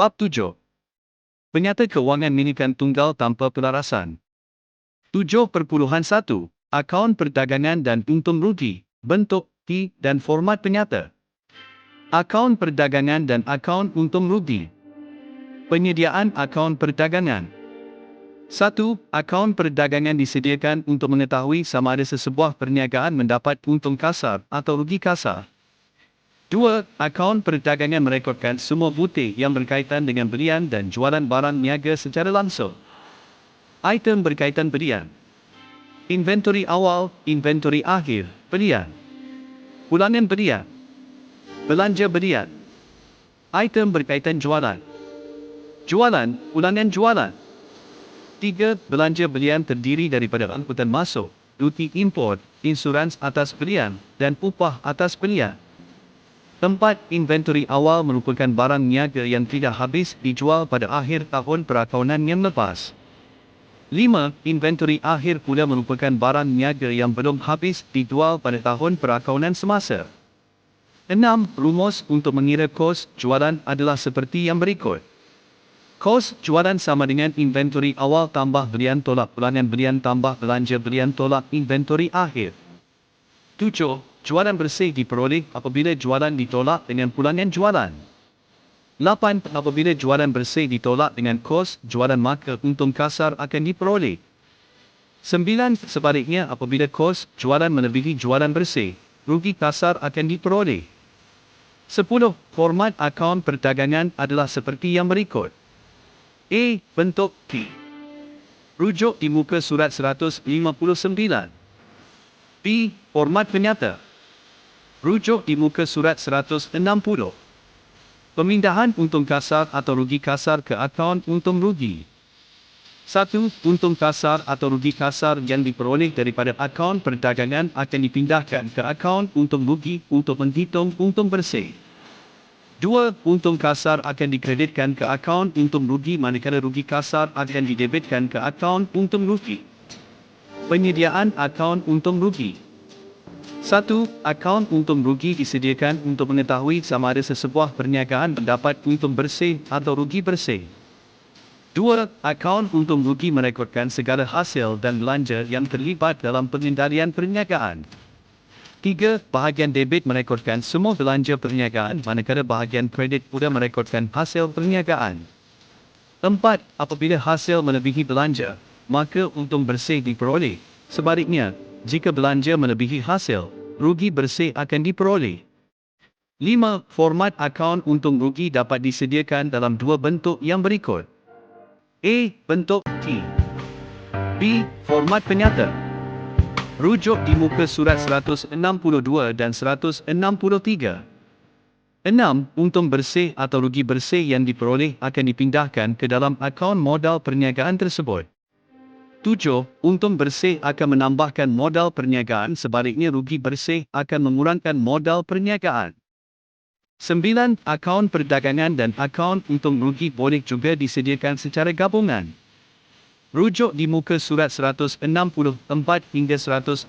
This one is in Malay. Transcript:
Bab 7. Penyata kewangan minikan tunggal tanpa pelarasan. 7.1. Akaun perdagangan dan untung rugi, bentuk, T dan format penyata. Akaun perdagangan dan akaun untung rugi. Penyediaan akaun perdagangan. 1. Akaun perdagangan disediakan untuk mengetahui sama ada sesebuah perniagaan mendapat untung kasar atau rugi kasar. 2. Akaun perdagangan merekodkan semua butir yang berkaitan dengan belian dan jualan barang niaga secara langsung. Item berkaitan belian. Inventory awal, inventory akhir, belian. Bulanan belian. Belanja belian. Item berkaitan jualan. Jualan, bulanan jualan. 3. Belanja belian terdiri daripada angkutan masuk, duty import, insurans atas belian, dan upah atas belian. Tempat inventory awal merupakan barang niaga yang tidak habis dijual pada akhir tahun perakaunan yang lepas. 5. Inventory akhir pula merupakan barang niaga yang belum habis dijual pada tahun perakaunan semasa. 6. Rumus untuk mengira kos jualan adalah seperti yang berikut. Kos jualan sama dengan inventory awal tambah belian tolak bulanan belian tambah belanja belian tolak inventory akhir. 7. Jualan bersih diperoleh apabila jualan ditolak dengan pulangan jualan. 8. Apabila jualan bersih ditolak dengan kos jualan maka untung kasar akan diperoleh. 9. Sebaliknya apabila kos jualan melebihi jualan bersih, rugi kasar akan diperoleh. 10. Format akaun perdagangan adalah seperti yang berikut. A. Bentuk T. Rujuk di muka surat 159. B. Format penyata. Rujuk di muka surat 160. Pemindahan untung kasar atau rugi kasar ke akaun untung rugi. 1. Untung kasar atau rugi kasar yang diperoleh daripada akaun perdagangan akan dipindahkan ke akaun untung rugi untuk menghitung untung bersih. 2. Untung kasar akan dikreditkan ke akaun untung rugi manakala rugi kasar akan didebitkan ke akaun untung rugi. Penyediaan akaun untung rugi. 1. Akaun untung rugi disediakan untuk mengetahui sama ada sesebuah perniagaan mendapat untung bersih atau rugi bersih. 2. Akaun untung rugi merekodkan segala hasil dan belanja yang terlibat dalam pengendalian perniagaan. 3. Bahagian debit merekodkan semua belanja perniagaan manakala bahagian kredit pula merekodkan hasil perniagaan. 4. Apabila hasil melebihi belanja, maka untung bersih diperoleh. Sebaliknya, jika belanja melebihi hasil, rugi bersih akan diperoleh. 5. Format akaun untung rugi dapat disediakan dalam dua bentuk yang berikut. A. Bentuk T. B. Format penyata. Rujuk di muka surat 162 dan 163. 6. Untung bersih atau rugi bersih yang diperoleh akan dipindahkan ke dalam akaun modal perniagaan tersebut. 7. Untung bersih akan menambahkan modal perniagaan sebaliknya rugi bersih akan mengurangkan modal perniagaan. 9. Akaun perdagangan dan akaun untung rugi boleh juga disediakan secara gabungan. Rujuk di muka surat 164 hingga 166.